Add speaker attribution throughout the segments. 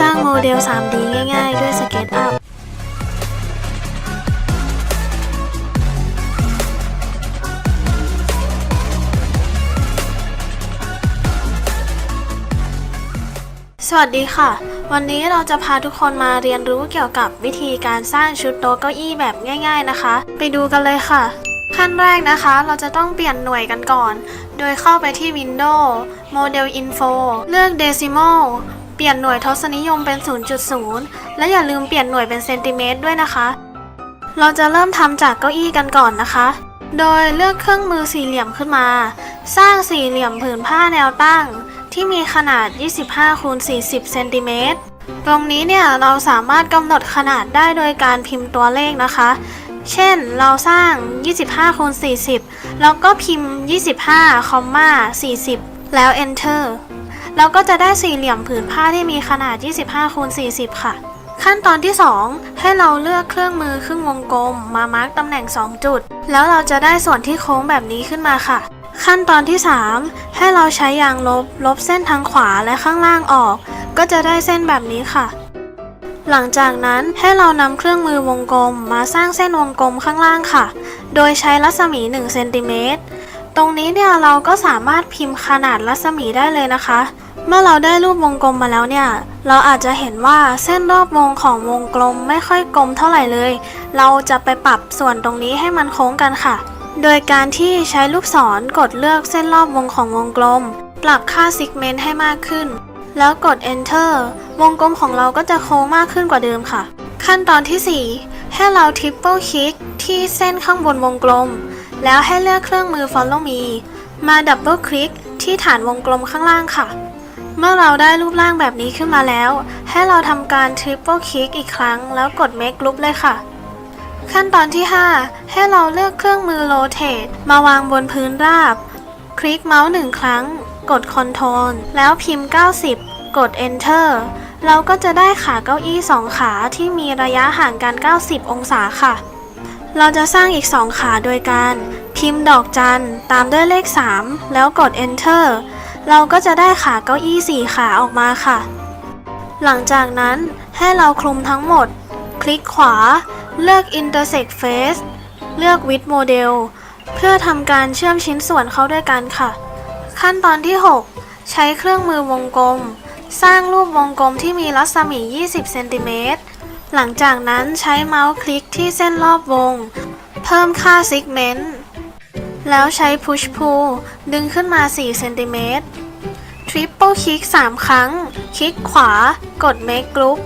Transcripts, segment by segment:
Speaker 1: สร้างโมเดล 3D ง่าย ๆ ด้วย SketchUp สวัสดีค่ะ วันนี้เราจะพาทุกคนมาเรียนรู้เกี่ยวกับวิธีการสร้างชุดโต๊ะเก้าอี้แบบง่าย ๆนะคะ ไปดูกันเลยค่ะ ขั้นแรกนะคะ เราจะต้องเปลี่ยนหน่วยกันก่อน โดยเข้าไปที่ Windows Model Info เลือก Decimal เปลี่ยนหน่วยทศนิยมเป็น 0.0 และอย่าลืมเปลี่ยนหน่วยเป็นเซนติเมตรด้วยนะคะ เราจะเริ่มทำจากเก้าอี้กันก่อนนะคะ โดยเลือกเครื่องมือสี่เหลี่ยมขึ้นมา สร้างสี่เหลี่ยมผืนผ้าแนวตั้ง ที่มีขนาด 25คูณ40เซนติเมตรตรงนี้เนี่ยเราสามารถกำหนดขนาดได้โดยการพิมพ์ตัวเลขนะคะ เช่นเราสร้าง 25คูณ40 แล้วก็พิมพ์ 25คอมมา40 แล้ว enter เราก็จะได้สี่เหลี่ยมผืนผ้าที่มีขนาด 25คูณ40 ค่ะ ขั้นตอนที่ 2 ให้เราเลือกเครื่องมือครึ่งวงกลม มามาร์กตำแหน่ง 2 จุด แล้วเราจะได้ส่วนที่โค้งแบบนี้ขึ้นมาค่ะ ขั้นตอนที่ 3 ให้เราใช้ยางลบ ลบเส้นทางขวาและข้างล่างออก ก็จะได้เส้นแบบนี้ค่ะ หลังจากนั้นให้เรานำเครื่องมือวงกลม มาสร้างเส้นวงกลมข้างล่างค่ะ โดยใช้รัศมี1เซนติเมตรตรงนี้เนี่ยเราก็สามารถพิมพ์ขนาดรัศมีได้เลยนะคะ เมื่อเราได้รูปวงกลมมาแล้วเนี่ย เราอาจจะเห็นว่าเส้นรอบวงของวงกลมไม่ค่อยกลมเท่าไหร่เลย เราจะไปปรับส่วนตรงนี้ให้มันโค้งกันค่ะ โดยการที่ใช้ลูกศรกดเลือกเส้นรอบวงของวงกลม ปรับค่าซิกเมนต์ให้มากขึ้น แล้วกด enter วงกลมของเราก็จะโค้งมากขึ้นกว่าเดิมค่ะ ขั้นตอนที่ 4 ให้เรา triple click ที่เส้นข้างบนวงกลม แล้วให้เลือกเครื่องมือ follow me มา double click ที่ฐานวงกลมข้างล่างค่ะ เมื่อเราได้รูปร่างแบบนี้ขึ้นมาแล้ว ให้เราทำการ triple click อีกครั้ง แล้วกด make group เลยค่ะ ขั้นตอนที่ 5 ให้เราเลือกเครื่องมือ rotate มาวางบนพื้นราบ คลิกเมาส์หนึ่งครั้ง กด Ctrl แล้วพิมพ์ 90 กด Enter เราก็จะได้ขาเก้าอี้ 2 ขาที่มีระยะห่างกัน 90 องศาค่ะ เราจะสร้างอีก 2 ขาโดยการ พิมพ์ดอกจันตามด้วยเลข 3 แล้วกด Enter เราก็จะได้ขาเก้าอี้4ขาออกมาค่ะ หลังจากนั้นให้เราคลุมทั้งหมด คลิกขวา เลือก Intersect Face เลือก With Model เพื่อทำการเชื่อมชิ้นส่วนเข้าด้วยกันค่ะ ขั้นตอนที่ 6 ใช้เครื่องมือวงกลม สร้างรูปวงกลมที่มีรัศมี 20 เซนติเมตร หลังจากนั้นใช้เมาส์คลิกที่เส้นรอบวง เพิ่มค่าซิกเมนต์ แล้วใช้ Push Pull ดึงขึ้นมา 4 เซนติเมตร Triple คลิก 3 ครั้ง คลิกขวากด Make Group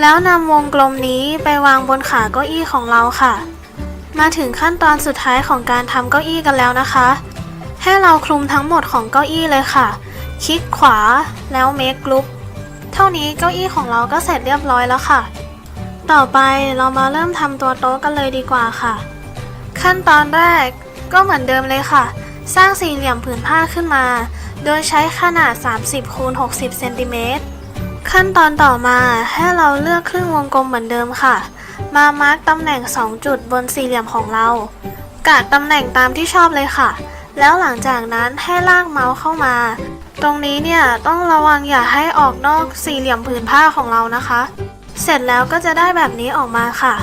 Speaker 1: แล้วนำวงกลมนี้ไปวางบนขาเก้าอี้ของเราค่ะ มาถึงขั้นตอนสุดท้ายของการทำเก้าอี้กันแล้วนะคะ ให้เราคลุมทั้งหมดของเก้าอี้เลยค่ะ คลิกขวาแล้ว Make Group เท่านี้เก้าอี้ของเราก็เสร็จเรียบร้อยแล้วค่ะ ต่อไปเรามาเริ่มทำตัวโต๊ะกันเลยดีกว่าค่ะ ขั้นตอนแรก ก็เหมือนเดิมเลยค่ะ สร้างสี่เหลี่ยมผืนผ้าขึ้นมา โดยใช้ขนาด 30คูณ60เซนติเมตรขั้นตอนต่อมาให้เราเลือกครึ่งวงกลมเหมือนเดิมค่ะ มามาร์กตำแหน่ง 2 จุดบนสี่เหลี่ยมของเรา กะตำแหน่งตามที่ชอบเลยค่ะ แล้วหลังจากนั้นให้ลากเมาส์เข้ามา ตรงนี้เนี่ยต้องระวังอย่าให้ออกนอกสี่เหลี่ยมผืนผ้าของเรานะคะ เสร็จแล้วก็จะได้แบบนี้ออกมาค่ะ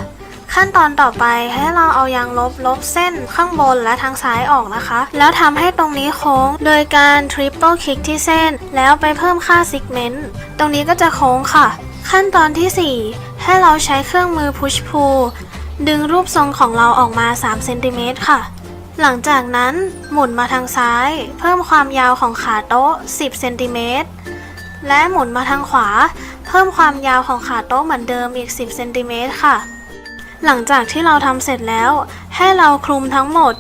Speaker 1: ขั้นตอนต่อไปให้เราเอายางลบลบเส้นข้างบนและทางซ้ายออกนะคะ แล้วทำให้ตรงนี้โค้ง โดยการ triple click ที่เส้น แล้วไปเพิ่มค่า segment ตรงนี้ก็จะโค้งค่ะ ขั้นตอนที่ 4 ให้เราใช้เครื่องมือ push pull ดึงรูปทรงของเราออกมา3เซนติเมตรค่ะ หลังจากนั้นหมุนมาทางซ้าย เพิ่มความยาวของขาโต๊ะ 10เซนติเมตรและหมุนมาทางขวา เพิ่มความยาวของขาโต๊ะเหมือนเดิมอีก 10เซนติเมตรค่ะ หลังจากที่เราทำเสร็จแล้ว ให้เราคลุมทั้งหมด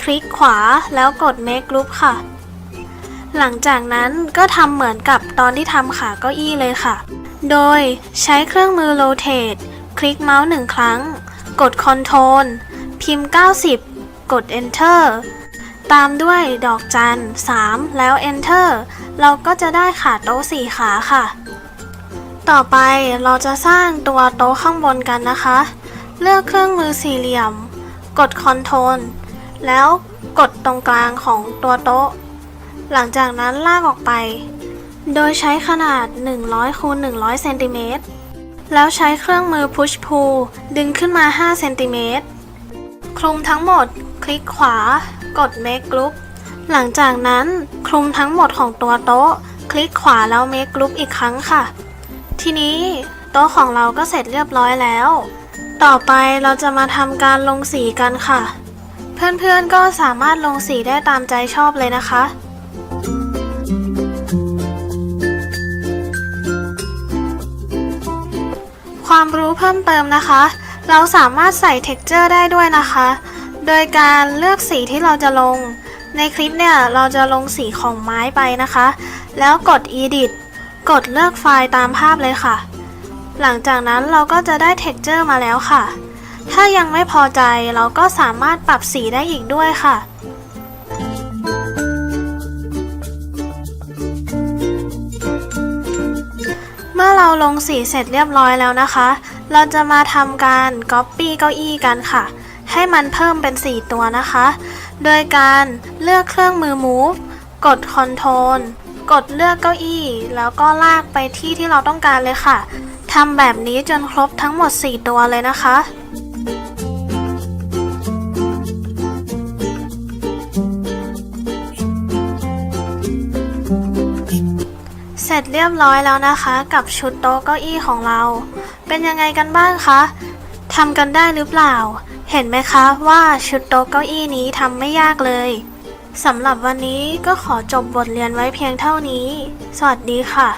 Speaker 1: คลิกขวาแล้วกด Make Group ค่ะ หลังจากนั้นก็ทำเหมือนกับตอนที่ทำขาเก้าอี้เลยค่ะ โดยใช้เครื่องมือ Rotate คลิกเมาส์หนึ่งครั้ง กด Control พิมพ์ 90 กด Enter ตามด้วยดอกจัน 3 แล้ว Enter เราก็จะได้ขาโต๊ะ 4 ขาค่ะ ต่อไปเราจะสร้างตัวโต๊ะข้างบนกันนะคะ เลือกเครื่องมือสี่เหลี่ยม กด Ctrl แล้วกดตรงกลางของตัวโต๊ะ หลังจากนั้นลากออกไป โดยใช้ขนาด 100คูณ100เซนติเมตรแล้วใช้เครื่องมือ push pull ดึงขึ้นมา 5 เซนติเมตร คลุมทั้งหมด คลิกขวา กด make group หลังจากนั้นคลุมทั้งหมดของตัวโต๊ะ คลิกขวาแล้ว make group อีกครั้งค่ะ ทีนี้โต๊ะของเราก็เสร็จเรียบร้อยแล้ว ต่อไปเราจะมาทำการลงสีกันค่ะ เพื่อนๆก็สามารถลงสีได้ตามใจชอบเลยนะคะความรู้เพิ่มเติมนะคะ เราสามารถใส่ texture ได้ด้วยนะคะ โดยการเลือกสีที่เราจะลง ในคลิปเนี่ยเราจะลงสีของไม้ไปนะคะ แล้วกด edit กดเลือกไฟล์ตามภาพเลยค่ะ หลังจากนั้นเราก็จะได้ texture มาแล้วค่ะ ถ้ายังไม่พอใจเราก็สามารถปรับสีได้อีกด้วยค่ะเมื่อเราลงสีเสร็จเรียบร้อยแล้วนะคะ เราจะมาทำการ Copy เก้าอี้กันค่ะ ให้มันเพิ่มเป็น 4 ตัวนะคะ โดยการเลือกเครื่องมือ Move กด Ctrl กดเลือกเก้าอี้ แล้วก็ลากไปที่ที่เราต้องการเลยค่ะ ทำแบบนี้จนครบทั้งหมด 4 ตัวเลยนะคะ เสร็จเรียบร้อยแล้วนะคะ กับชุดโต๊ะเก้าอี้ของเรา เป็นยังไงกันบ้างคะทำกันได้หรือเปล่า เห็นไหมคะว่าชุดโต๊ะเก้าอี้นี้ทำไม่ยากเลยสำหรับวันนี้ก็ขอจบบทเรียนไว้เพียงเท่านี้ สวัสดีค่ะ